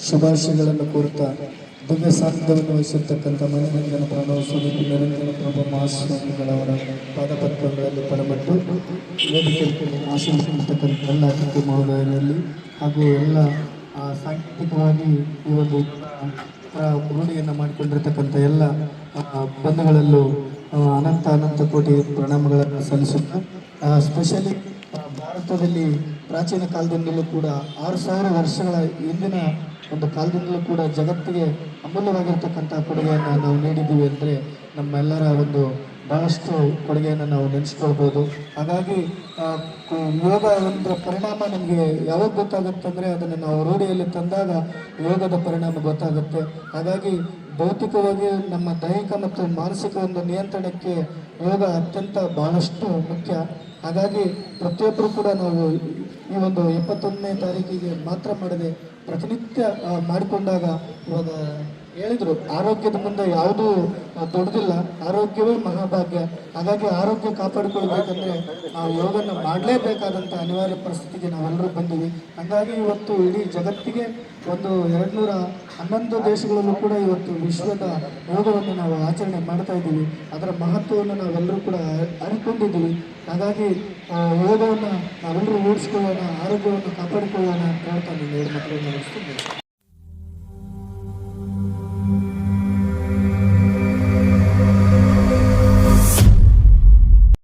ಶುಭಾಶಯಗಳನ್ನು ಕೋರುತ್ತಾ ದಿವ್ಯ ಸಾಹಿತ್ಯವನ್ನು ವಹಿಸಿರ್ತಕ್ಕಂಥ ಮಣಿಮಂಗನ ಸ್ವಾಮಿ ನಿರಂಜನ ಪ್ರಭು ಮಹಾಸ್ವಾಮಿಗಳವರ ಪಾದಪತ್ರಗಳಲ್ಲಿ ಪರಬಟ್ಟು ವೇದಿಕೆಯಲ್ಲಿ ಆಶೀರ್ವಿಸಿರ್ತಕ್ಕಂಥ ಎಲ್ಲ ಅತಿಥಿ ಮಹೋದಯರಲ್ಲಿ ಹಾಗೂ ಎಲ್ಲ ಸಾಂಕೇತಿಕವಾಗಿ ಈ ಒಂದು ಆ, ರೂಢಿಯನ್ನು ಮಾಡಿಕೊಂಡಿರ್ತಕ್ಕಂಥ ಎಲ್ಲ ಬಂಧುಗಳಲ್ಲೂ ಅನಂತ ಅನಂತ ಕೋಟಿ ಪ್ರಣಾಮಗಳನ್ನು ಸಲ್ಲಿಸುತ್ತಾ ಸ್ಪೆಷಲಿ ಭಾರತದಲ್ಲಿ ಪ್ರಾಚೀನ ಕಾಲದಿಂದಲೂ ಕೂಡ ಆರು ಸಾವಿರ ವರ್ಷಗಳ ಹಿಂದಿನ ಒಂದು ಕಾಲದಿಂದಲೂ ಕೂಡ ಜಗತ್ತಿಗೆ ಅಮೂಲ್ಯವಾಗಿರ್ತಕ್ಕಂಥ ಕೊಡುಗೆಯನ್ನು ನಾವು ನೀಡಿದ್ದೀವಿ ಅಂದರೆ ನಮ್ಮೆಲ್ಲರ ಒಂದು ಬಹಳಷ್ಟು ಕೊಡುಗೆಯನ್ನು ನಾವು ನೆನೆಸ್ಕೊಳ್ಬೋದು. ಹಾಗಾಗಿ ಯೋಗ ಒಂದು ಪರಿಣಾಮ ನಮಗೆ ಯಾವಾಗ ಗೊತ್ತಾಗುತ್ತೆ ಅಂದರೆ ಅದನ್ನು ನಾವು ರೂಢಿಯಲ್ಲಿ ತಂದಾಗ ಯೋಗದ ಪರಿಣಾಮ ಗೊತ್ತಾಗುತ್ತೆ. ಹಾಗಾಗಿ ಭೌತಿಕವಾಗಿ ನಮ್ಮ ದೈಹಿಕ ಮತ್ತು ಮಾನಸಿಕ ಒಂದು ನಿಯಂತ್ರಣಕ್ಕೆ ಯೋಗ ಅತ್ಯಂತ ಬಹಳಷ್ಟು ಮುಖ್ಯ. ಹಾಗಾಗಿ ಪ್ರತಿಯೊಬ್ಬರು ಕೂಡ ನಾವು ಈ ಒಂದು ಇಪ್ಪತ್ತೊಂದನೇ ತಾರೀಕಿಗೆ ಮಾತ್ರ ಮಾಡದೆ ಪ್ರತಿನಿತ್ಯ ಮಾಡಿಕೊಂಡಾಗ ಇವಾಗ ಹೇಳಿದ್ರು, ಆರೋಗ್ಯದ ಮುಂದೆ ಯಾವುದೂ ದೊಡ್ಡದಿಲ್ಲ. ಆರೋಗ್ಯವೇ ಮಹಾಭಾಗ್ಯ. ಹಾಗಾಗಿ ಆರೋಗ್ಯ ಕಾಪಾಡಿಕೊಳ್ಬೇಕಂದ್ರೆ ನಾವು ಯೋಗನ ಮಾಡಲೇಬೇಕಾದಂಥ ಅನಿವಾರ್ಯ ಪರಿಸ್ಥಿತಿಗೆ ನಾವೆಲ್ಲರೂ ಬಂದಿವಿ. ಹಾಗಾಗಿ ಇವತ್ತು ಇಡೀ ಜಗತ್ತಿಗೆ ಒಂದು ಎರಡುನೂರ ಹನ್ನೊಂದು ದೇಶಗಳಲ್ಲೂ ಕೂಡ ಇವತ್ತು ವಿಶ್ವದ ಯೋಗವನ್ನು ನಾವು ಆಚರಣೆ ಮಾಡ್ತಾ ಇದ್ದೀವಿ. ಅದರ ಮಹತ್ವವನ್ನು ನಾವೆಲ್ಲರೂ ಕೂಡ ಅರಿಕೊಂಡಿದ್ದೀವಿ ಹಾಗಾಗಿ ಯೋಗವನ್ನು ನಾವೆಲ್ಲರೂ ರೂಢಿಸ್ಕೊಳ್ಳೋಣ ಆರೋಗ್ಯವನ್ನು ಕಾಪಾಡಿಕೊಳ್ಳೋಣ ಅಂತ ಹೇಳ್ತಾ ನಾನು ಎರಡು